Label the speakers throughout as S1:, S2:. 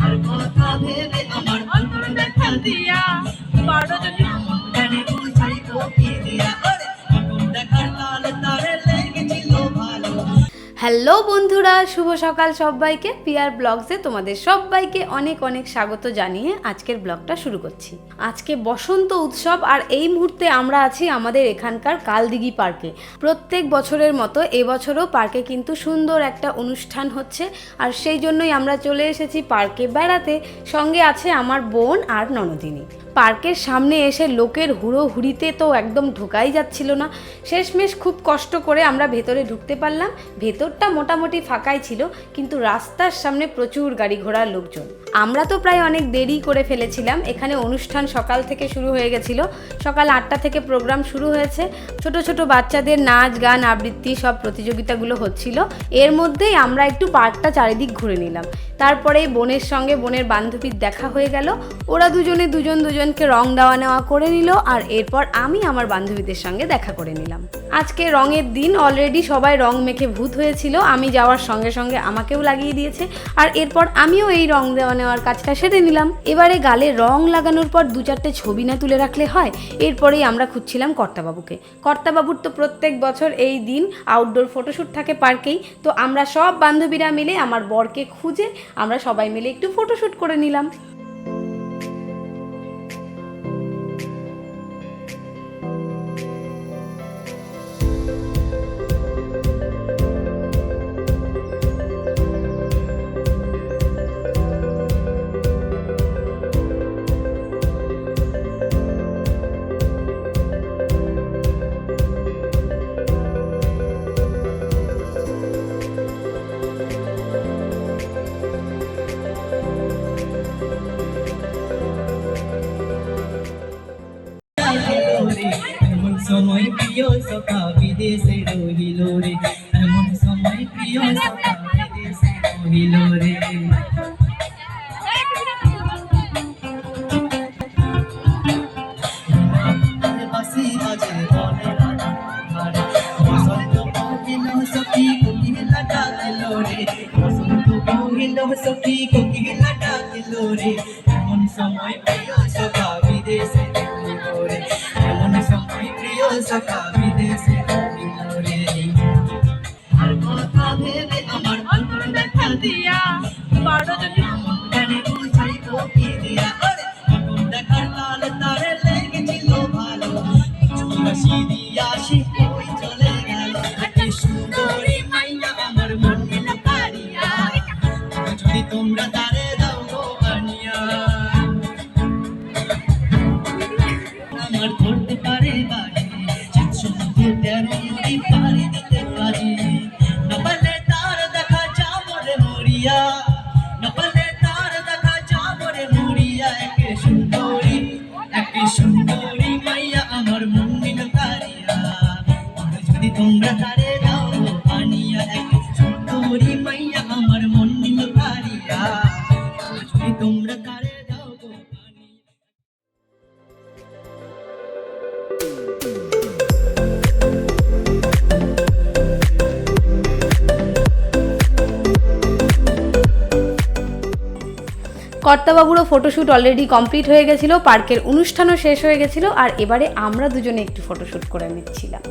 S1: আর দিয়া।
S2: বারো যদি
S1: জানি দিয়া।
S3: হ্যালো বন্ধুরা, শুভ সকাল সবাইকে। পিয়ার ব্লগসে তোমাদের সবাইকে অনেক অনেক স্বাগত জানিয়ে আজকের ব্লগটা শুরু করছি। আজকে বসন্ত উৎসব আর এই মুহূর্তে আমরা আছি আমাদের এখানকার কালদিঘি পার্কে। প্রত্যেক বছরের মতো এবছরও পার্কে কিন্তু সুন্দর একটা অনুষ্ঠান হচ্ছে আর সেই জন্যই আমরা চলে এসেছি পার্কে বেড়াতে। সঙ্গে আছে আমার বোন আর ননদিনী। পার্কের সামনে এসে লোকের হুড়ো হুড়িতে তো একদম ঢোকাই যাচ্ছিল না। শেষমেশ খুব কষ্ট করে আমরা ভেতরে ঢুকতে পারলাম। ভেতরটা মোটামুটি ফাঁকাই ছিল, কিন্তু রাস্তার সামনে প্রচুর গাড়ি ঘোড়ার লোকজন। আমরা তো প্রায় অনেক দেরি করে ফেলেছিলাম। এখানে অনুষ্ঠান সকাল থেকে শুরু হয়ে গেছিল। সকাল আটটা থেকে প্রোগ্রাম শুরু হয়েছে। ছোট ছোট বাচ্চাদের নাচ, গান, আবৃত্তি সব প্রতিযোগিতাগুলো হচ্ছিল। এর মধ্যেই আমরা একটু পার্কটা চারিদিক ঘুরে নিলাম। তারপরে বোনের সঙ্গে বোনের বান্ধবীর দেখা হয়ে গেল। ওরা দুজনে দুজন দুজনকে রং দেওয়া নেওয়া করে নিল আর এরপর আমি আমার বান্ধবীদের সঙ্গে দেখা করে নিলাম। আজকে রঙের দিন অলরেডি সবাই রং মেখে ভূত হয়েছিল। আমি যাওয়ার সঙ্গে সঙ্গে আমাকেও লাগিয়ে দিয়েছে আর এরপর আমিও এই রং দেওয়া নেওয়ার কাজটা সেরে নিলাম। এবারে গালে রং লাগানোর পর দু চারটে ছবি না তুলে রাখলে হয়। এরপরেই আমরা খুঁজছিলাম কর্তাবাবুকে। কর্তাবাবুর তো প্রত্যেক বছর এই দিন আউটডোর ফটোশ্যুট থাকে পার্কেই। তো আমরা সব বান্ধবীরা মিলে আমার বরকে খুঁজে আমরা সবাই মিলে একটু ফটোশ্যুট করে নিলাম।
S1: সময় প্রিয় সখা বিদেশে রহিল রে। এমন সময় প্রিয় সখা বিদেশে রহিল রে। সখী কোকিলা ডাকিল রে। এমন সময় প্রিয় সখা বিদেশে সখা বিদেশে রহিল রে আর কথা ভেবে আমার অন্তর দেখা দিয়া
S2: বারো যদি
S1: জানি বুঝাই তোকে দিয়া ওরে প্রথম দেখার তালে তারে লেগেছিল ভালো চুল হাসি দিয়া সে কই চলে গেল এত সুন্দরী মাইয়া আমার মন নিল কারিয়া যদি তোমরা তারে দাও গো আনিয়া আমার তার দেখা একে সুন্দরী সুন্দরী মাইয়া আমার মন্দির তারিয়া। যদি তোমরা তারে
S3: কর্তাবাবুরও ফটোশ্যুট অলরেডি কমপ্লিট হয়ে গেছিল, পার্কের অনুষ্ঠানও শেষ হয়ে গেছিল, আর এবারে আমরা দুজনে একটু ফটোশ্যুট করে নিচ্ছিলাম।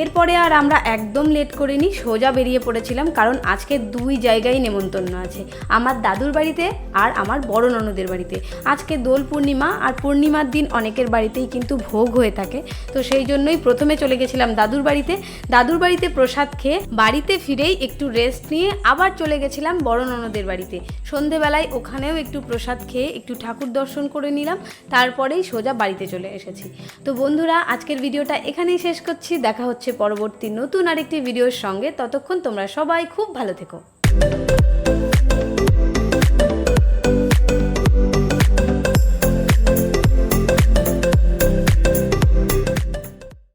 S3: এরপরে আর আমরা একদম লেট করে করিনি, সোজা বেরিয়ে পড়েছিলাম কারণ আজকে দুই জায়গায় নেমন্তন্ন আছে। আমার দাদুর বাড়িতে আর আমার বড় ননদের বাড়িতে। আজকে দোল পূর্ণিমা আর পূর্ণিমার দিন অনেকের বাড়িতেই কিন্তু ভোগ হয়ে থাকে। তো সেই জন্যই প্রথমে চলে গেছিলাম দাদুর বাড়িতে। দাদুর বাড়িতে প্রসাদ খেয়ে বাড়িতে ফিরেই একটু রেস্ট নিয়ে আবার চলে গেছিলাম বড় ননদের বাড়িতে। সন্ধেবেলায় ওখানেও একটু প্রসাদ খেয়ে একটু ঠাকুর দর্শন করে নিলাম, তারপরেই সোজা বাড়িতে চলে এসেছি। তো বন্ধুরা, আজকের ভিডিওটা এখানেই শেষ করছি। দেখা হচ্ছে পরবর্তী নতুন আরেকটি ভিডিওর সঙ্গে। ততক্ষণ তোমরা সবাই খুব ভালো থেকো।